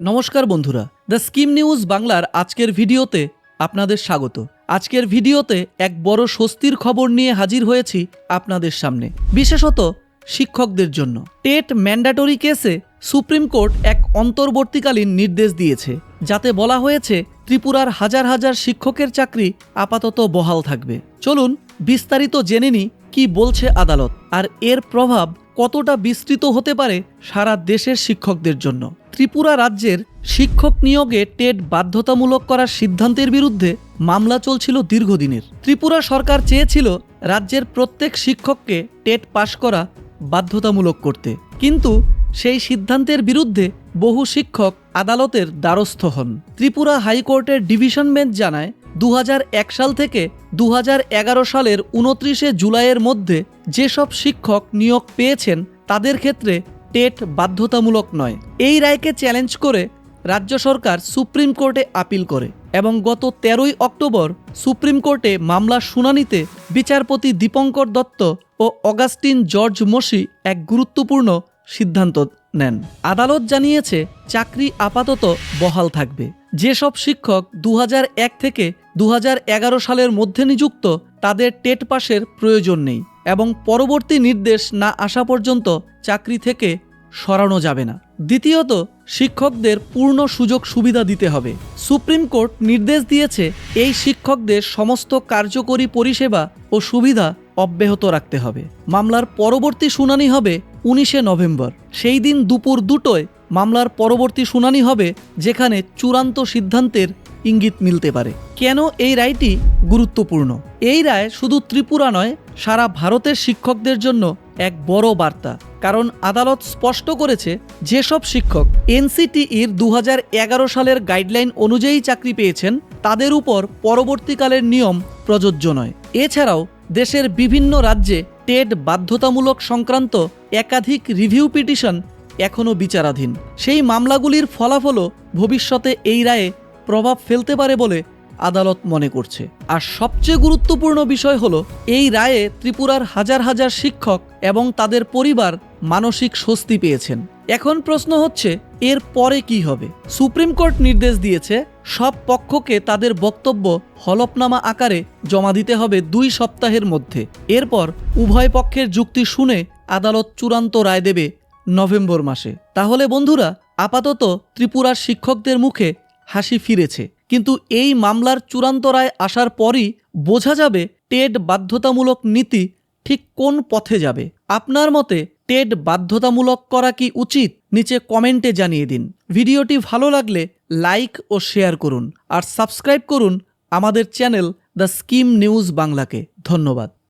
নমস্কার বন্ধুরা, the scheme news বাংলার আজকের ভিডিওতে আপনাদের স্বাগত। আজকের ভিডিওতে এক বড় স্বস্তির খবর নিয়ে হাজির হয়েছি আপনাদের সামনে। বিশেষত শিক্ষকদের জন্য। টেট ম্যান্ডাটরি কেসে সুপ্রিম কোর্ট এক অন্তর্বর্তীকালীন নির্দেশ দিয়েছে, যাতে বলা হয়েছে ত্রিপুরার হাজার হাজার শিক্ষকের চাকরি আপাতত বহাল থাকবে। চলুন বিস্তারিত জেনে নিই কি বলছে আদালত, আর এর প্রভাব কতটা বিস্তৃত হতে পারে সারা দেশের শিক্ষকদের জন্য। ত্রিপুরা রাজ্যের শিক্ষক নিয়োগে টেট বাধ্যতামূলক করার সিদ্ধান্তের বিরুদ্ধে মামলা চলছিল দীর্ঘদিনের। ত্রিপুরা সরকার চেয়েছিল রাজ্যের প্রত্যেক শিক্ষককে টেট পাশ করা বাধ্যতামূলক করতে। কিন্তু সেই সিদ্ধান্তের বিরুদ্ধে বহু শিক্ষক আদালতের দ্বারস্থ হন। ত্রিপুরা হাইকোর্টের ডিভিশন বেঞ্চ জানায় দু হাজার এক সাল থেকে দু হাজার এগারো সালের উনত্রিশে জুলাইয়ের মধ্যে যেসব শিক্ষক নিয়োগ পেয়েছেন তাদের ক্ষেত্রে টেট বাধ্যতামূলক নয়। এই রায়কে চ্যালেঞ্জ করে রাজ্য সরকার সুপ্রিম কোর্টে আপিল করে এবং গত তেরোই অক্টোবর সুপ্রিম কোর্টে মামলার শুনানিতে বিচারপতি দীপঙ্কর দত্ত ও অগাস্টিন জর্জ মসি এক গুরুত্বপূর্ণ সিদ্ধান্ত নেন। আদালত জানিয়েছে, চাকরি আপাতত বহাল থাকবে। যেসব শিক্ষক দু হাজার এক থেকে দু হাজার এগারো সালের মধ্যে নিযুক্ত, তাদের টেট পাসের প্রয়োজন নেই এবং পরবর্তী নির্দেশ না আসা পর্যন্ত চাকরি থেকে সরানো যাবে না। দ্বিতীয়ত, শিক্ষকদের পূর্ণ সুযোগ সুবিধা দিতে হবে। সুপ্রিম কোর্ট নির্দেশ দিয়েছে এই শিক্ষকদের সমস্ত কার্যকরী পরিষেবা ও সুবিধা অব্যাহত রাখতে হবে। মামলার পরবর্তী শুনানি হবে উনিশে নভেম্বর। সেই দিন দুপুর দুটোয় মামলার পরবর্তী শুনানি হবে, যেখানে চূড়ান্ত সিদ্ধান্তের ইঙ্গিত মিলতে পারে। কেন এই রায়টি গুরুত্বপূর্ণ? এই রায় শুধু ত্রিপুরা নয়, সারা ভারতের শিক্ষকদের জন্য এক বড় বার্তা। কারণ আদালত স্পষ্ট করেছে, যেসব শিক্ষক এনসিটিইর দু হাজার এগারো সালের গাইডলাইন অনুযায়ী চাকরি পেয়েছেন, তাদের উপর পরবর্তীকালের নিয়ম প্রযোজ্য নয়। এছাড়াও, দেশের বিভিন্ন রাজ্যে টেট বাধ্যতামূলক সংক্রান্ত একাধিক রিভিউ পিটিশন এখনও বিচারাধীন। সেই মামলাগুলির ফলাফলও ভবিষ্যতে এই রায়ে প্রভাব ফেলতে পারে বলে আদালত মনে করছে। আর সবচেয়ে গুরুত্বপূর্ণ বিষয় হলো, এই রায়ে ত্রিপুরার হাজার হাজার শিক্ষক এবং তাদের পরিবার মানসিক স্বস্তি পেয়েছেন। এখন প্রশ্ন হচ্ছে, এর পরে কি হবে? সুপ্রিম কোর্ট নির্দেশ দিয়েছে, সব পক্ষকে তাদের বক্তব্য হলফনামা আকারে জমা দিতে হবে দুই সপ্তাহের মধ্যে। এরপর উভয় পক্ষের যুক্তি শুনে আদালত চূড়ান্ত রায় দেবে নভেম্বর মাসে। তাহলে বন্ধুরা, আপাতত ত্রিপুরার শিক্ষকদের মুখে হাসি ফিরেছে। কিন্তু এই মামলার চূড়ান্ত রায় আসার পরই বোঝা যাবে টেড বাধ্যতামূলক নীতি ঠিক কোন পথে যাবে। আপনার মতে টেড বাধ্যতামূলক করা কি উচিত? নিচে কমেন্টে জানিয়ে দিন। ভিডিওটি ভালো লাগলে লাইক ও শেয়ার করুন। আর সাবস্ক্রাইব করুন আমাদের চ্যানেল দ্য স্কিম নিউজ বাংলাকে। ধন্যবাদ।